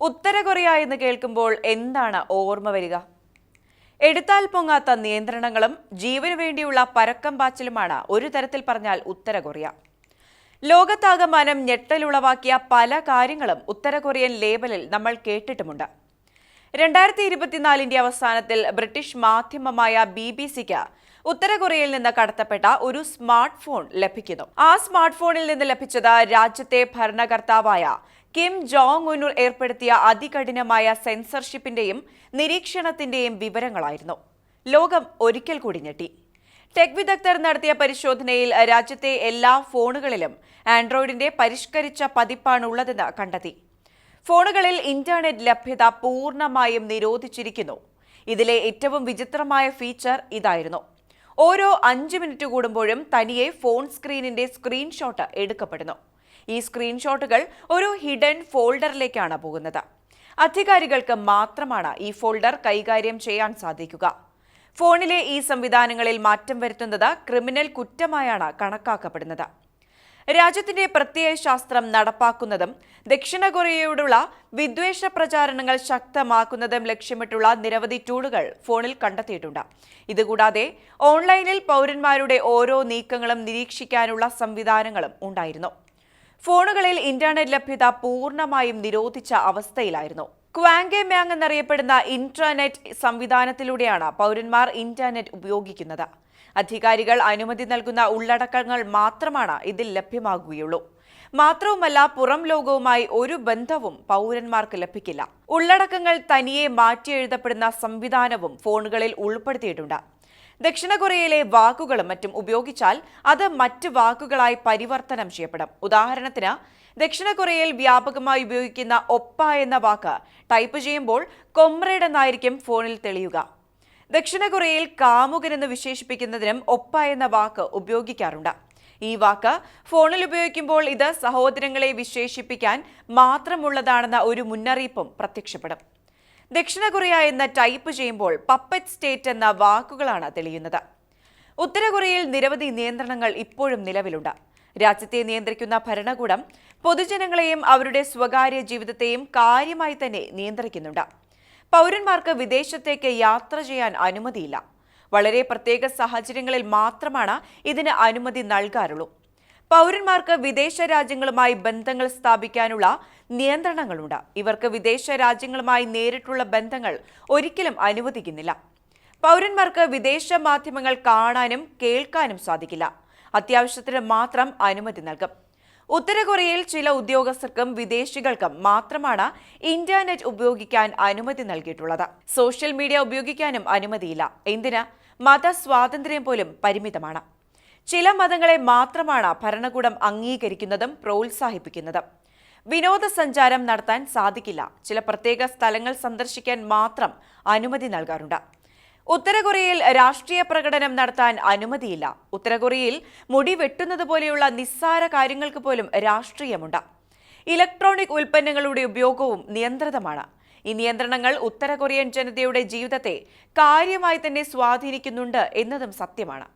ഉത്തര Korea എന്ന് കേൾക്കുമ്പോൾ എന്താണ് ഓർമ്മ വരിക? എടുത്താൽ പൊങ്ങാത്ത നിയന്ത്രണങ്ങളും ജീവനു വേണ്ടിയുള്ള പരക്കം പാച്ചിലുമാണ് ഒരു തരത്തിൽ പറഞ്ഞാൽ ഉത്തര കൊറിയ ലോകത്താകമാനം ഞെട്ടലുളവാക്കിയ പല കാര്യങ്ങളും ഉത്തര കൊറിയൻ ലേബലിൽ നമ്മൾ കേട്ടിട്ടുമുണ്ട്. രണ്ടായിരത്തി ഇരുപത്തിനാലിന്റെ അവസാനത്തിൽ ബ്രിട്ടീഷ് മാധ്യമമായ ബി ബി സിക്ക് ഉത്തര കൊറിയയിൽ നിന്ന് കടത്തപ്പെട്ട ഒരു സ്മാർട്ട് ഫോൺ ലഭിക്കുന്നു. ആ സ്മാർട്ട് ഫോണിൽ നിന്ന് ലഭിച്ചത് രാജ്യത്തെ ഭരണകർത്താവായ കിം ജോങ് ഉനുർ ഏർപ്പെടുത്തിയ അതികഠിനമായ സെൻസർഷിപ്പിന്റെയും നിരീക്ഷണത്തിന്റെയും വിവരങ്ങളായിരുന്നു. ലോകം ഒരിക്കൽ കൂടി ഞെട്ടി. ടെക് വിദഗ്ധർ നടത്തിയ പരിശോധനയിൽ രാജ്യത്തെ എല്ലാ ഫോണുകളിലും ആൻഡ്രോയിഡിന്റെ പരിഷ്കരിച്ച പതിപ്പാണുള്ളതെന്ന് കണ്ടെത്തി. ഫോണുകളിൽ ഇന്റർനെറ്റ് ലഭ്യത പൂർണമായും നിരോധിച്ചിരിക്കുന്നു. ഇതിലെ ഏറ്റവും വിചിത്രമായ ഫീച്ചർ ഇതായിരുന്നു. ഓരോ അഞ്ച് മിനിറ്റ് കൂടുമ്പോഴും തനിയെ ഫോൺ സ്ക്രീനിന്റെ സ്ക്രീൻഷോട്ട് എടുക്കപ്പെടുന്നു. ഈ സ്ക്രീൻഷോട്ടുകൾ ഒരു ഹിഡൻ ഫോൾഡറിലേക്കാണ് പോകുന്നത്. അധികാരികൾക്ക് മാത്രമാണ് ഈ ഫോൾഡർ കൈകാര്യം ചെയ്യാൻ സാധിക്കുക. ഫോണിലെ ഈ സംവിധാനങ്ങളിൽ മാറ്റം വരുത്തുന്നത് ക്രിമിനൽ കുറ്റമായാണ് കണക്കാക്കപ്പെടുന്നത്. രാജ്യത്തിന്റെ പ്രത്യയ ശാസ്ത്രം നടപ്പാക്കുന്നതും ദക്ഷിണ കൊറിയയോടുള്ള വിദ്വേഷ പ്രചാരണങ്ങൾ ശക്തമാക്കുന്നതും ലക്ഷ്യമിട്ടുള്ള നിരവധി ടൂളുകൾ ഫോണിൽ കണ്ടെത്തിയിട്ടുണ്ട്. ഇതുകൂടാതെ ഓൺലൈനിൽ പൗരന്മാരുടെ ഓരോ നീക്കങ്ങളും നിരീക്ഷിക്കാനുള്ള സംവിധാനങ്ങളും ഉണ്ടായിരുന്നു. ഫോണുകളിൽ ഇന്റർനെറ്റ് ലഭ്യത പൂർണമായും നിരോധിച്ച അവസ്ഥയിലായിരുന്നു. ക്വാങ്കെ മ്യാങ് എന്നറിയപ്പെടുന്ന ഇന്റർനെറ്റ് സംവിധാനത്തിലൂടെയാണ് പൗരന്മാർ ഇന്റർനെറ്റ് ഉപയോഗിക്കുന്നത്. അധികാരികൾ അനുമതി നൽകുന്ന ഉള്ളടക്കങ്ങൾ മാത്രമാണ് ഇതിൽ ലഭ്യമാകുകയുള്ളൂ. മാത്രവുമല്ല പുറം ലോകവുമായി ഒരു ബന്ധവും പൗരന്മാർക്ക് ലഭിക്കില്ല. ഉള്ളടക്കങ്ങൾ തനിയെ മാറ്റിയെഴുതപ്പെടുന്ന സംവിധാനവും ഫോണുകളിൽ ഉൾപ്പെടുത്തിയിട്ടുണ്ട്. ദക്ഷിണ കൊറിയയിലെ വാക്കുകളും മറ്റും ഉപയോഗിച്ചാൽ അത് മറ്റ് വാക്കുകളായി പരിവർത്തനം ചെയ്യപ്പെടും. ഉദാഹരണത്തിന് ദക്ഷിണ കൊറിയയിൽ വ്യാപകമായി ഉപയോഗിക്കുന്ന ഒപ്പ എന്ന വാക്ക് ടൈപ്പ് ചെയ്യുമ്പോൾ കൊമ്രേഡ് എന്നായിരിക്കും ഫോണിൽ തെളിയുക. ദക്ഷിണ കൊറിയയിൽ കാമുകൻ എന്ന് വിശേഷിപ്പിക്കുന്നതിനും ഒപ്പ എന്ന വാക്ക് ഉപയോഗിക്കാറുണ്ട്. ഈ വാക്ക് ഫോണിൽ ഉപയോഗിക്കുമ്പോൾ ഇത് സഹോദരങ്ങളെ വിശേഷിപ്പിക്കാൻ മാത്രമുള്ളതാണെന്ന ഒരു മുന്നറിയിപ്പും പ്രത്യക്ഷപ്പെടും. ദക്ഷിണ കൊറിയ എന്ന് ടൈപ്പ് ചെയ്യുമ്പോൾ പപ്പറ്റ് സ്റ്റേറ്റ് എന്ന വാക്കുകളാണ് തെളിയുന്നത്. ഉത്തര കൊറിയയിൽ നിരവധി നിയന്ത്രണങ്ങൾ ഇപ്പോഴും നിലവിലുണ്ട്. രാജ്യത്തെ നിയന്ത്രിക്കുന്ന ഭരണകൂടം പൊതുജനങ്ങളെയും അവരുടെ സ്വകാര്യ ജീവിതത്തെയും കാര്യമായി തന്നെ നിയന്ത്രിക്കുന്നുണ്ട്. പൗരന്മാർക്ക് വിദേശത്തേക്ക് യാത്ര ചെയ്യാൻ അനുമതിയില്ല. വളരെ പ്രത്യേക സാഹചര്യങ്ങളിൽ മാത്രമാണ് ഇതിന് അനുമതി നൽകാറുള്ളൂ. പൗരന്മാർക്ക് വിദേശ രാജ്യങ്ങളുമായി ബന്ധങ്ങൾ സ്ഥാപിക്കാനുള്ള നിയന്ത്രണങ്ങളുണ്ട്. ഇവർക്ക് വിദേശ രാജ്യങ്ങളുമായി നേരിട്ടുള്ള ബന്ധങ്ങൾ ഒരിക്കലും അനുവദിക്കുന്നില്ല. പൗരന്മാർക്ക് വിദേശ മാധ്യമങ്ങൾ കാണാനും കേൾക്കാനും സാധിക്കില്ല. അത്യാവശ്യത്തിന് മാത്രം അനുമതി നൽകും. ഉത്തര കൊറിയയിൽ ചില ഉദ്യോഗസ്ഥർക്കും വിദേശികൾക്കും മാത്രമാണ് ഇന്റർനെറ്റ് ഉപയോഗിക്കാൻ അനുമതി നൽകിയിട്ടുള്ളത്. സോഷ്യൽ മീഡിയ ഉപയോഗിക്കാനും അനുമതിയില്ല. എന്തിന്? മതസ്വാതന്ത്ര്യം പോലും പരിമിതമാണ്. ചില മതങ്ങളെ മാത്രമാണ് ഭരണകൂടം അംഗീകരിക്കുന്നതും പ്രോത്സാഹിപ്പിക്കുന്നതും. വിനോദസഞ്ചാരം നടത്താൻ സാധിക്കില്ല. ചില പ്രത്യേക സ്ഥലങ്ങൾ സന്ദർശിക്കാൻ മാത്രം അനുമതി നൽകാറുണ്ട്. ഉത്തര കൊറിയയിൽ രാഷ്ട്രീയ പ്രകടനം നടത്താൻ അനുമതിയില്ല. ഉത്തര കൊറിയയിൽ മുടി വെട്ടുന്നത് പോലെയുള്ള നിസ്സാര കാര്യങ്ങൾക്ക് പോലും രാഷ്ട്രീയമുണ്ട്. ഇലക്ട്രോണിക് ഉൽപ്പന്നങ്ങളുടെ ഉപയോഗവും നിയന്ത്രിതമാണ്. ഈ നിയന്ത്രണങ്ങൾ ഉത്തര കൊറിയൻ ജനതയുടെ ജീവിതത്തെ കാര്യമായി തന്നെ സ്വാധീനിക്കുന്നുണ്ട് എന്നതും സത്യമാണ്.